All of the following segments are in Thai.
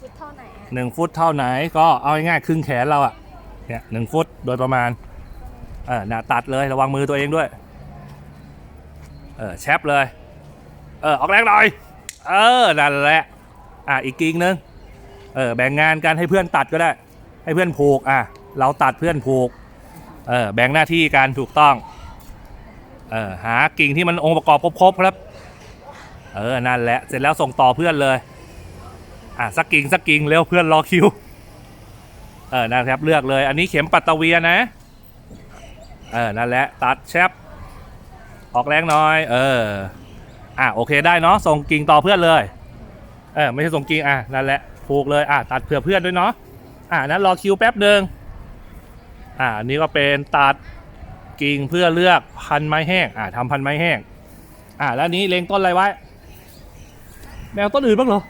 ฟุตเท่าไหนหนึ่งฟุตเท่าไหนก็เอาง่ายๆครึ่งแขนเราอะเนี่ยหนึ่งฟุตโดยประมาณเออนะตัดเลยระวังมือตัวเองด้วยเออแชปเลยเออออกแรงหน่อยเออนั่นแหละอะอีกกิ่งนึงเออแบ่งงานกันให้เพื่อนตัดก็ได้ ให้เพื่อนผูกอะเราตัดเพื่อนผูกเออแบ่งหน้าที่กันถูกต้องเออหากิ่งที่มันองค์ประกอบครบๆครับเออนั่นแหละเสร็จแล้วส่งต่อเพื่อนเลย อะสักกิงสักกิงเร็วเพื่อนรอคิว เออนะครับเลือกเลย อันนี้เข็มปัตตเวียนะ เออนั่นแหละตัดแชปออกแรงน่อย เออ อะโอเคได้เนาะส่งกิ่งต่อเพื่อนเลย เออไม่ใช่ส่งกิ่งอะนั่นแหละผูกเลยอะตัดเผื่อเพื่อนด้วยเนาะอะนั้นรอคิวแป๊บหนึ่งอะอันนี้ก็เป็นตัดกิ่งเพื่อเลือกพันไม้แห้งอะทำพันไม้แห้งอะแล้วนนี้เล็งต้นอะไรไว้ แมวต้นอื่นบ้างเหรอ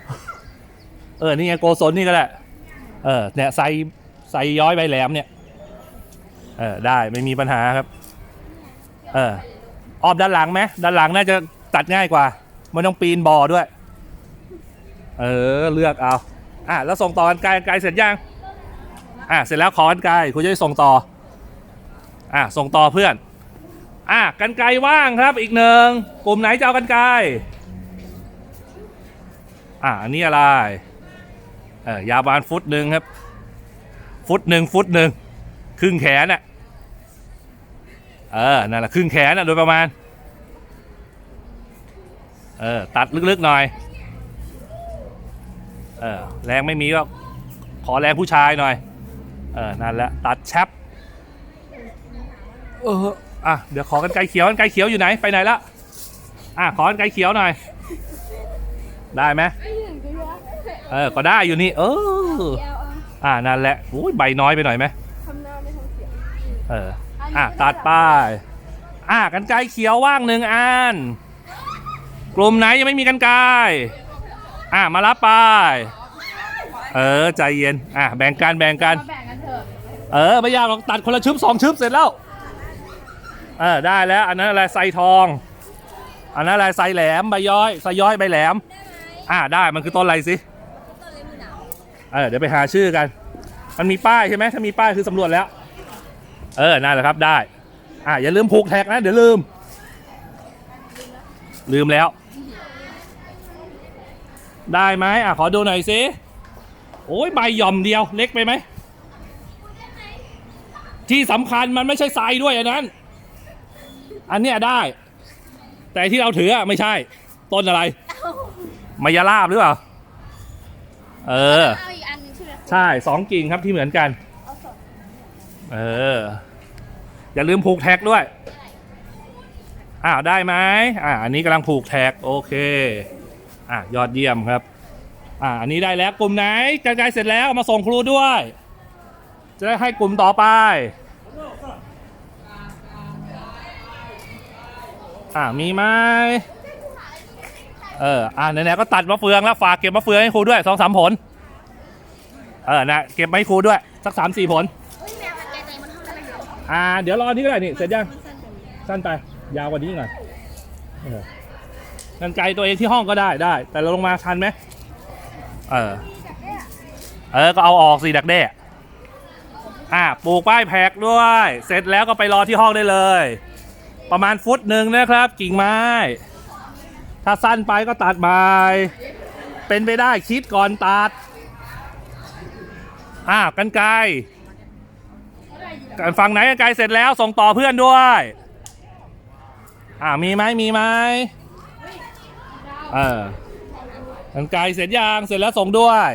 เออ นี่ไงโกศลนี่ก็ได้เออ เนี่ยใส่ใส่ย้อยใบแหลมเนี่ย เออ ได้ไม่มีปัญหาครับ เออ ออบด้านหลังไหมด้านหลังน่าจะตัดง่ายกว่า ไม่ต้องปีนบ่อด้วย เออ เลือกเอา อะ แล้วส่งต่อกันไกลกันไกลเสร็จยัง อะ เสร็จแล้วขอกันไกลคุณจะส่งต่อ อะ ส่งต่อเพื่อน อะ กันไกลว่างครับ อีกหนึ่ง กลุ่มไหนจะเอากันไกล อะอันนี้อะไร ยาวประมาณฟุตหนึ่งครับ ฟุตหนึ่งฟุตหนึ่งครึ่งแขนน่ะเออนั่นแหละครึ่งแขนน่ะโดยประมาณเออตัดลึกๆหน่อยเออแรงไม่มีก็ขอแรงผู้ชายหน่อยเออนั่นแหละตัดแชปเอออะเดี๋ยวขอกันไกลเขียวกันไกลเขียวอยู่ไหนไปไหนละอะขอกันไกลเขียวหน่อย ได้ไหม เออก็ได้อยู่นี่ เออเดียวเอาอ่านั่นแหละอุ้ยใบน้อยไปหน่อยไหมทำหน้าไม่ทำเสียงเอออะตัดป้ายอะกันไกรเขียวว่างหนึ่งอันกลุ่มไหนยังไม่มีกันไกรอะมารับป้ายเออใจเย็นอะแบ่งกันแบ่งกันมาแบ่งกันเถอะเออไม่ยากหรอกตัดคนละชึบสองชึบเสร็จแล้วเออได้แล้ว อันนั้นอะไรไซทอง อันนั้นอะไรไซแหลมใบย้อยไซย้อยใบแหลม อ่าได้มันคือต้นอะไรสิ เออเดี๋ยวไปหาชื่อกัน มันมีป้ายใช่ไหมถ้ามีป้ายคือสำรวจแล้ว เออนั่นแหละครับได้ อ่าอย่าลืมผูกแท็กนะเดี๋ยวลืม ลืมแล้ว ได้ไหมอะขอดูหน่อยสิโอ้ยใบหย่อมเดียวเล็กไปไหมที่สำคัญมันไม่ใช่ทรายด้วยอันนั้น อันเนี้ยได้ แต่ที่เราถืออะไม่ใช่ ต้นอะไรมายาลาบหรือเปล่า เออ เอาอีกอันหนึง ใช่สองกิ่งครับที่เหมือนกัน เอาสองเออ อย่าลืมผูกแท็กด้วยอ่าได้ไหมอ่าอันนี้กำลังผูกแท็กโอเค อ่ายอดเยี่ยมครับ อ่าอันนี้ได้แล้วกลุ่มไหนกระจายเสร็จแล้วเอามาส่งครูด้วย จะได้ให้กลุ่มต่อไป อ่ามีไหมเอออ่าไหนๆก็ตัดมะเฟืองแล้วฝากเก็บมะเฟืองให้ครูด้วยสองสามผล เออนะเก็บมาให้ครูด้วย สักสามสี่ผลเฮ้ยแมวมันใจใจมันเท่าไหร่เหรออ่า เดี๋ยวรอนี้ก็ได้นี่เสร็จยังสั้นไป ยาวกว่านี้หน่อยกันไกลตัวเองที่ห้องก็ได้ได้ แต่เราลงมาทันไหมเออ เออ ก็เอาออกสิดักแด้อ่าปลูกป้ายแพกด้วย เสร็จแล้วก็ไปรอที่ห้องได้เลย ประมาณฟุตหนึ่งนะครับ กิ่งไม้ ถ้าสั้นไปก็ตัดใบเป็นไปได้คิดก่อนตัด อ่ากันไกลกันฝั่งไหนกันไกลเสร็จแล้วส่งต่อเพื่อนด้วย อ่ามีไหมมีไหมเออกันไกลเสร็จยังเสร็จแล้วส่งด้วย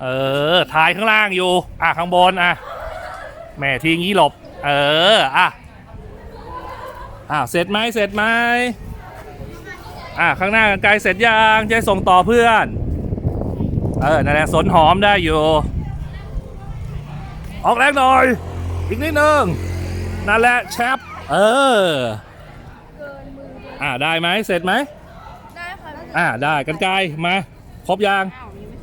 เออถ่ายข้างล่างอยู่ อะข้างบนอะแม่ทีงี้หลบ เอออะอะเสร็จไหมเสร็จไหมอะข้างหน้ากันไกลเสร็จยังจะส่งต่อเพื่อน เออนั่นแหละสนหอมได้อยู่ ออกแรงหน่อย อีกนิดนึงนั่นแหละแชปเออเกินมือเลยอ่าได้ไหมเสร็จไหมได้ค่ะอ่าได้กันไกลมาครบยางอ้าวนี่ไม่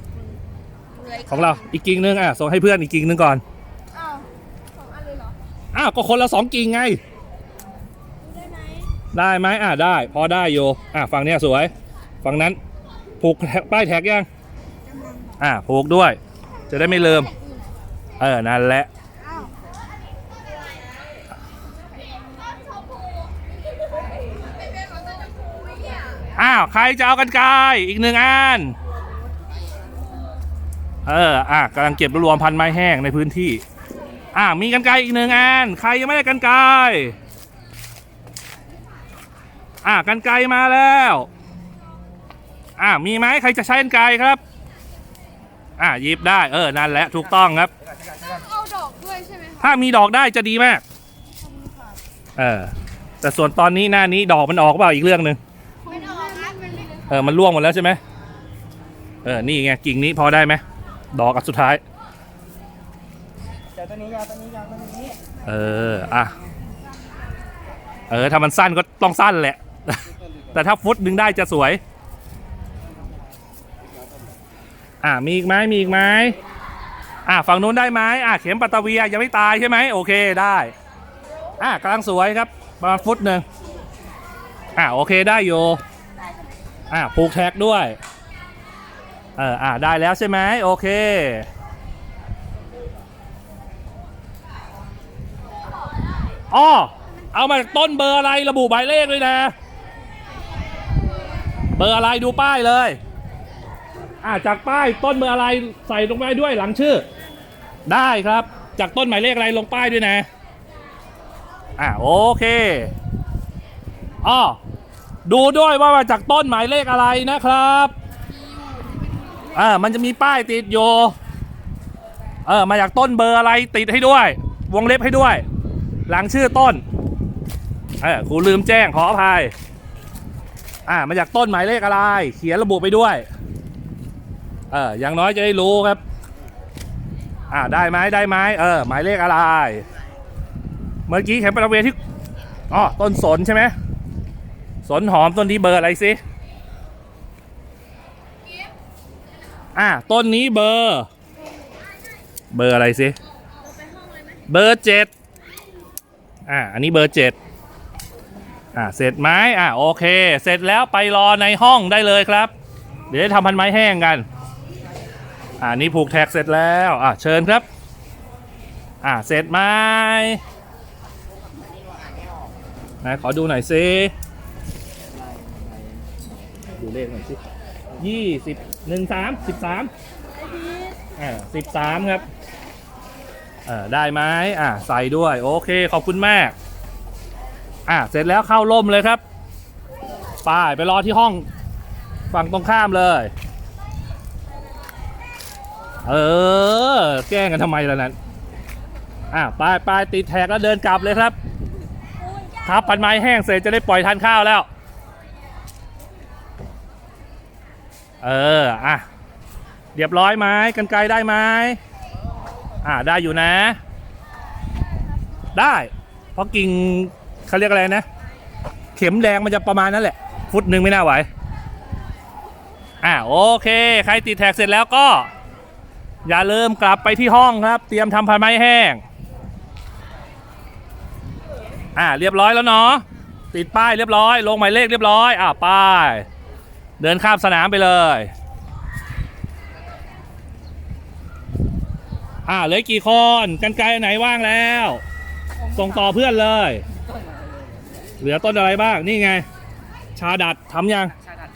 เหลืออีกของเราอีกกิ่งนึงอะส่งให้เพื่อนอีกกิ่งนึงก่อนอ้าวสองอันเลยเหรออ้าวก็คนละสองกิ่งไงดูได้ไหมได้ไหมอ่าได้ พอได้อยู่อ่าฝั่งเนี้ยสวย ฝั่งนั้นผูกแท็กป้ายแท็กยังย อ่าผูกด้วย จะได้ไม่ลืม เออ นั่นแหละ อ้าว ใครจะเอากันไกลอีกหนึ่งอัน เออ อะกำลังเก็บรวมพันไม้แห้งในพื้นที่ อะมีกันไกลอีกหนึ่งอัน ใครยังไม่ได้กันไกลอะกันไกลมาแล้ว อะมีไหมใครจะใช้กันไกลครับ อะหยิบได้เออนั่นแหละถูกต้องครับต้องเอาดอกด้วยใช่ไหมคะถ้ามีดอกได้จะดีมาก เออ แต่ส่วนตอนนี้หน้านี้ดอกมันออกเปล่าอีกเรื่องหนึ่งไม่ออกนะมันไม่เออมันร่วงหมดแล้วใช่ไหมเออนี่ไงกิ่งนี้พอได้ไหมดอกอันสุดท้ายยาวตัวนี้ยาวตัวนี้ยาวตัวนี้เอออะเออถ้ามันสั้นก็ต้องสั้นแหละ แต่ถ้าฟุตหนึ่งได้จะสวย อะมีอีกไหมมีอีกไหมอะฝั่งนู้นได้ไหมอะเข็มปัตตาเวียยังไม่ตายใช่ไหมโอเคได้อะกำลังสวยครับประมาณฟุตหนึ่งอะโอเคได้อยู่อะผูกแท็กด้วยเอออะได้แล้วใช่ไหมโอเคอ้อเอามาต้นเบอร์อะไรระบุหมายเลขเลยนะ เบอร์อะไรดูป้ายเลย อ่าจากป้ายต้นเบอร์อะไรใส่ลงไปด้วยหลังชื่อ ได้ครับ จากต้นหมายเลขอะไรลงป้ายด้วยนะ อ่าโอเคอ้อดูด้วยว่ามาจากต้นหมายเลขอะไรนะครับอ่ามันจะมีป้ายติดอยู่เออมาจากต้นเบอร์อะไรติดให้ด้วย วงเล็บให้ด้วย หลังชื่อต้นเออครูลืมแจ้งขออภัยอ่ามาจากต้นหมายเลขอะไร เขียนระบุไปด้วย เอออย่างน้อยจะได้รู้ครับ อ่าได้ไหมได้ไหมเออ หมายเลขอะไร เมื่อกี้เข็มประเวที่อ๋อต้นสนใช่ไหมสนหอมต้นนี้เบอร์อะไรสิอ่าต้นนี้เบอร์ เบอร์อะไรสิเบอร์เจ็ดอ่าอันนี้เบอร์เจ็ดอ่าเสร็จไหมอ่าโอเค เสร็จแล้วไปรอในห้องได้เลยครับ เดี๋ยวจะทำพันไม้แห้งกัน อ่านี่ผูกแท็กเสร็จแล้วอ่าเชิญครับ อ่าเสร็จไหมไหนขอดูหน่อยสิดูเลขหน่อยสิยี่สิบหนึ่งสามสิบสามอ่าสิบสามครับเออได้ไหมอ่าใส่ด้วย โอเค ขอบคุณมากอ่าเสร็จแล้วเข้าร่มเลยครับ ไป้ายไปรอที่ห้องฝั่งตรงข้ามเลย เออ แกล้งกันทำไมล่ะนั้นอ่าไปไปติดแท็กแล้วเดินกลับเลยครับทับปันไม้แห้งเสร็จจะได้ปล่อยทานข้าวแล้ว เออ อะ เรียบร้อยไหมกันไกลได้ไหมอ่าได้อยู่นะ ได้ เพราะกิ่งเขาเรียกอะไรนะ เข็มแดงมันจะประมาณนั้นแหละ ฟุตหนึ่งไม่น่าไหว อ่าโอเค ใครติดแท็กเสร็จแล้วก็ อย่าลืมกลับไปที่ห้องครับ เตรียมทำพันไม้แห้ง อ่าเรียบร้อยแล้วเนาะติดป้ายเรียบร้อย ลงหมายเลขเรียบร้อยอ่าป้าย เดินข้ามสนามไปเลยอ่าเหลืออกกี่คนกันไกลอันไหนว่างแล้ว ส่งต่อเพื่อนเลย เหลือต้นอะไรบ้างนี่ไง ชาดัดทำยังชาดัด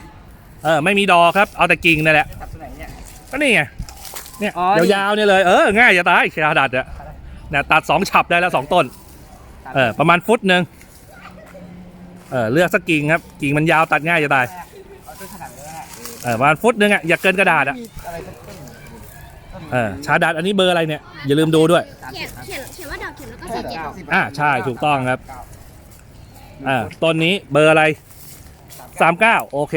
เออไม่มีดอกครับ เอาแต่กิ่งนั่นแหละตัดตัวไหนเนี่ยก็นี่ไง เนี่ยอ๋อนี่ ยาวๆเนี่ยเลยเออง่ายจะตายชาดัดอะเนี่ยตัดสองฉับได้แล้วสองต้นเออประมาณฟุตหนึ่งเออเลือกสักกิ่งครับกิ่งมันยาวตัดง่ายจะตายเอาต้นขนาดนี้แหละเออประมาณฟุตหนึ่งอะอย่าเกินกระดาษอะมีอะไรสักต้นเออชาดัดอันนี้เบอร์อะไรเนี่ยอย่าลืมดูด้วยเขียนเขียนเขียนว่าดอกเขียนแล้วก็ใส่เจ็ดอ่าใช่ถูกต้องครับ อ่าต้นนี้เบอร์อะไรสามเก้าโอเค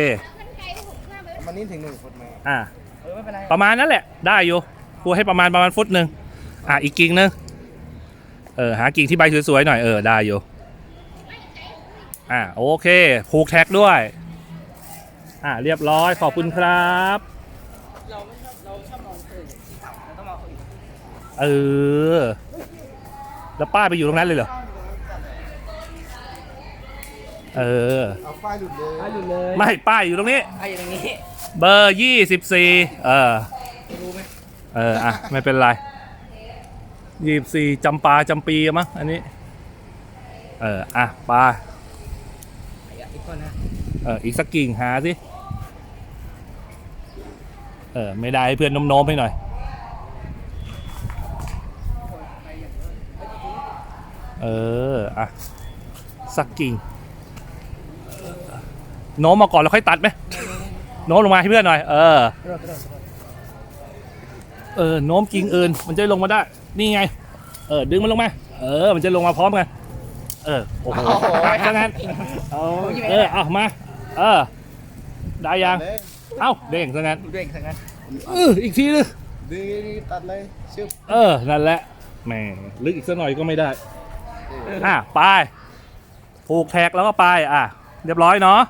มันนี่ถึงหนึ่งฟุตไหมอ่าเออไม่เป็นไรประมาณนั้นแหละ ได้อยู่ครูให้ประมาณประมาณฟุตหนึ่งอะอีกกิ่งหนึงเออหากิ่งที่ใบสวยๆหน่อยเออได้อยู่อ่าโอเคผูกแท็กด้วย อ่าเรียบร้อยขอบคุณครับเราไม่ชอบเราชอบนอนตื่นเราต้องมาคนเออแล้วป้าไปอยู่ตรงนั้นเลยเหรอ เออ เอาป้ายหลุดเลยป้ายหลุดเลยไม่ป้ายอยู่ตรงนี้ ป้ายอย่างนี้ เบอร์ยี่สิบสี่เออรู้เอออะไม่เป็นไรยี่สี่จำปาจำปีมั้งอันนี้ เอออะปลาอีกคนนะเอออีกสักกิ่งหาสิเออไม่ได้ให้เพื่อนโน้มๆให้หน่อยเอออะสักกิ่ง โน้มมาก่อนแล้วค่อยตัดไหมโน้มลงมาให้เพื่อนหน่อย เออรอดรอดรอดเออโน้มกิ่งอื่น มันจะลงมาได้ นี่ไง เออ ดึงมันลงมา เออ มันจะลงมาพร้อมกัน เออ โอ้โหตัดซะงั้นเอาเออ เอามา เออ ได้ยัง เอ้า เด้งซะงั้นเร่งทั้งนั้นเอออีกทีนึงดีตัดเลยชิบเออ นั่นแหละ แหม ลึกอีกสักหน่อยก็ไม่ได้ อะ ไป ผูกแท็กแล้วก็ไป อะ เรียบร้อยเนาะ